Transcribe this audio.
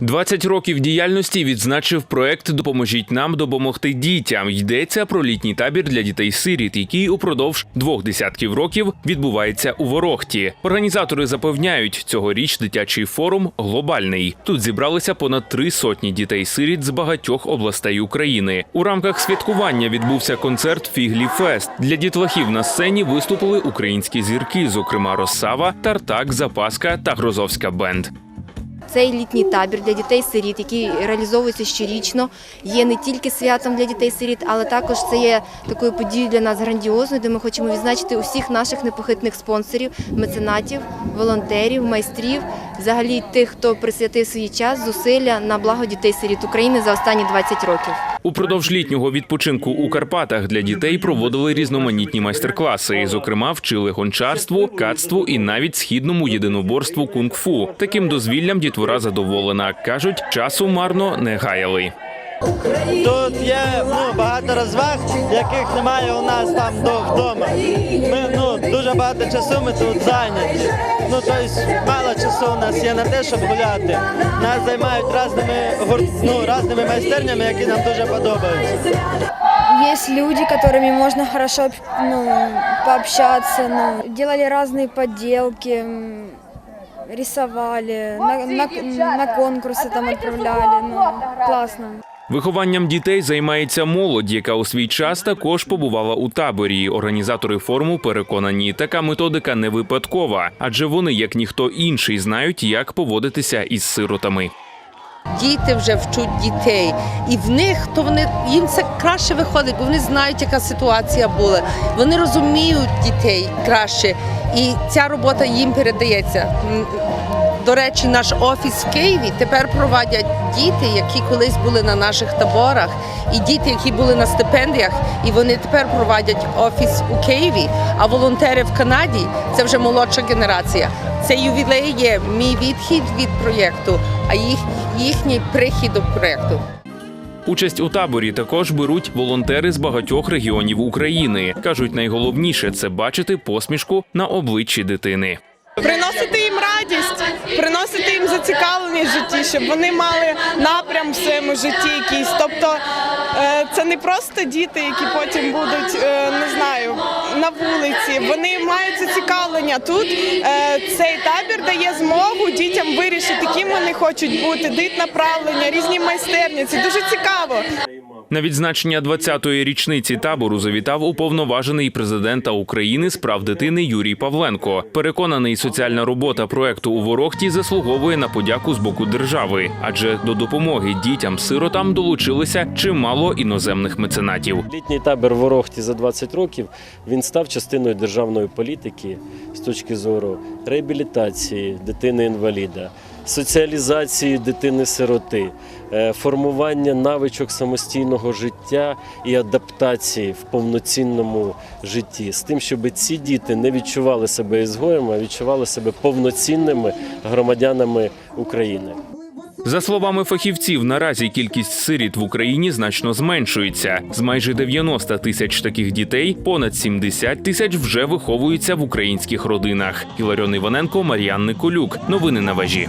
20 років діяльності відзначив проект Допоможіть нам допомогти дітям. Йдеться про літній табір для дітей-сиріт, який упродовж двох десятків років відбувається у Ворохті. Організатори запевняють, цьогоріч дитячий форум глобальний. Тут зібралися понад три сотні дітей-сиріт з багатьох областей України. У рамках святкування відбувся концерт Фіглі Фест. Для дітлахів на сцені виступили українські зірки, зокрема Росава, Тартак, Запаска та Грозовська бенд. Цей літній табір для дітей-сиріт, який реалізовується щорічно, є не тільки святом для дітей-сиріт, але також це є такою подією для нас грандіозною, де ми хочемо відзначити усіх наших непохитних спонсорів, меценатів, волонтерів, майстрів, взагалі тих, хто присвятив свій час, зусилля на благо дітей-сиріт України за останні 20 років. Упродовж літнього відпочинку у Карпатах для дітей проводили різноманітні майстер-класи. Зокрема, вчили гончарству, кацтву і навіть східному єдиноборству кунг-фу. Таким дозвіллям дітвора задоволена. кажуть, часу марно не гаяли. Тут є ну, багато розваг, яких немає у нас там до- вдома Ми ну, дуже багато часу ми тут зайняті. Ну, тобто мало часу у нас є на те, щоб гуляти. Нас займають різними, гур- ну, різними майстернями, які нам дуже подобаються. Есть люди, которыми можно хорошо ну, пообщаться, ну, делали разные подделки, м, рисовали, на, на, на конкурсы там отправляли, ну, классно. Вихованням дітей займається молодь, яка у свій час також побувала у таборі. Організатори форуму переконані, така методика не випадкова, адже вони, як ніхто інший, знають, як поводитися із сиротами. Діти вже вчуть дітей, і в них то вони їм це краще виходить, бо вони знають, яка ситуація була. Вони розуміють дітей краще, і ця робота їм передається. До речі, наш офіс в Києві тепер проводять діти, які колись були на наших таборах, і діти, які були на стипендіях, і вони тепер проводять офіс у Києві. А волонтери в Канаді це вже молодша генерація. Це ювілей є мій відхід від проєкту, а їх, їхній прихід до проєкту. Участь у таборі також беруть волонтери з багатьох регіонів України. кажуть, найголовніше це бачити посмішку на обличчі дитини. приносити їм радість, зацікавленість в житті, щоб вони мали напрям в своєму житті якийсь. Тобто е, це не просто діти, які потім будуть, е, не знаю, на вулиці. Вони мають зацікавлення тут. це Цей табір дає змогу дітям вирішити, ким вони хочуть бути, дит направлення, різні майстерні. Це дуже цікаво. На відзначення 20-ї річниці табору завітав уповноважений президента України з прав дитини Юрій Павленко. Переконаний, соціальна робота проекту у Ворохті заслуговує на подяку з боку держави, адже до допомоги дітям-сиротам долучилися чимало іноземних меценатів. Літній табір в Ворохті за 20 років він став частиною державної політики з точки зору реабілітації дитини-інваліда, соціалізації дитини-сироти, е, формування навичок самостійного життя і адаптації в повноцінному житті, з тим, щоб ці діти не відчували себе ізгоями, а відчували себе повноцінними громадянами України. За словами фахівців, наразі кількість сиріт в Україні значно зменшується. З майже 90 тисяч таких дітей понад 70 тисяч вже виховуються в українських родинах. Іларіон Іваненко, Мар'ян Николюк. Новини на вежі.